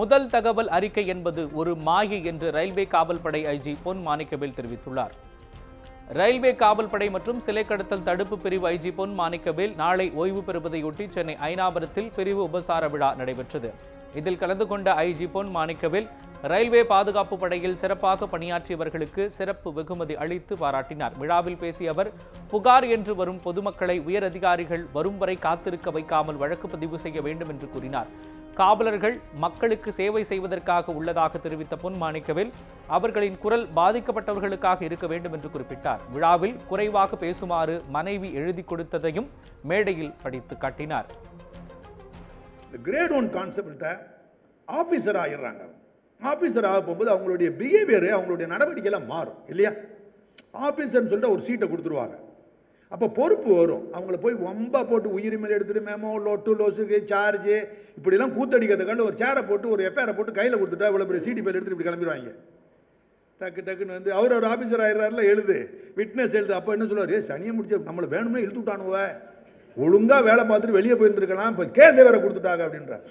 முதல் தகவல் அறிக்கை என்பது ஒரு மாயை என்று ரயில்வே காவல்படை ஐஜி பொன் மாணிக்கவேல் தெரிவித்துள்ளார். ரயில்வே காவல்படை மற்றும் சிலை கடத்தல் தடுப்பு பிரிவு ஐஜி பொன் மாணிக்கவேல் நாளை ஓய்வு பெறுவதையொட்டி சென்னை ஐனாபுரத்தில் பிரிவு உபசார விழா நடைபெற்றது. இதில் கலந்து கொண்ட ஐஜி பொன் மாணிக்கவேல் ரயில்வே பாதுகாப்பு படையில் சிறப்பாக பணியாற்றியவர்களுக்கு சிறப்பு வெகுமதி அளித்து பாராட்டினார். விழாவில் பேசிய அவர் புகார் என்று வரும் பொதுமக்களை உயர் அதிகாரிகள் வரும் வரை காத்திருக்க வைக்காமல் வழக்கு பதிவு செய்ய வேண்டும் என்று கூறினார். காவலர்கள் மக்களுக்கு சேவை செய்வதற்காக உள்ளதாக தெரிவித்த பொன் மாணிக்கவேல் அவர்களின் குரல் பாதிக்கப்பட்டவர்களுக்காக இருக்க வேண்டும் என்று குறிப்பிட்டார். விழாவில் குறைவாக பேசுமாறு மனைவி எழுதி கொடுத்ததையும் மேடையில் படித்து காட்டினார். கிரேட் ஒன் கான்செப்டை ஆஃபீஸர் ஆகிடுறாங்க ஆஃபீஸர் ஆக போகும்போது அவங்களுடைய பிஹேவியரு அவங்களுடைய நடவடிக்கையெல்லாம் மாறும் இல்லையா? ஆஃபீஸர்னு சொல்லிட்டு ஒரு சீட்டை கொடுத்துருவாங்க. அப்போ பொறுப்பு வரும். அவங்கள போய் ரொம்ப போட்டு உயிரிமையில் எடுத்துகிட்டு மேமோ லொட்டு லோசுக்கு சார்ஜு இப்படிலாம் கூத்தடிக்கிறதுக்காண்டு ஒரு சேரை போட்டு ஒரு எஃப்ஐஆரை போட்டு கையில் கொடுத்துட்டா இவ்வளோ பெரிய சீடி பேர் எடுத்துட்டு இப்படி கிளம்பிடுவாங்க. டக்கு டக்குன்னு வந்து அவர் ஒரு ஆஃபீஸர் ஆயிடுறாருல எழுது. விட்னஸ் எழுது. அப்போ என்ன சொல்லுவார்? சனியை முடிச்சு நம்மளை வேணும்னே இழுத்து விட்டானுவ ஒழுங்காக வேலை பார்த்துட்டு வெளியே போயிருந்துருக்கலாம். இப்போ கேஸை வேற கொடுத்துட்டாங்க அப்படின்றார்.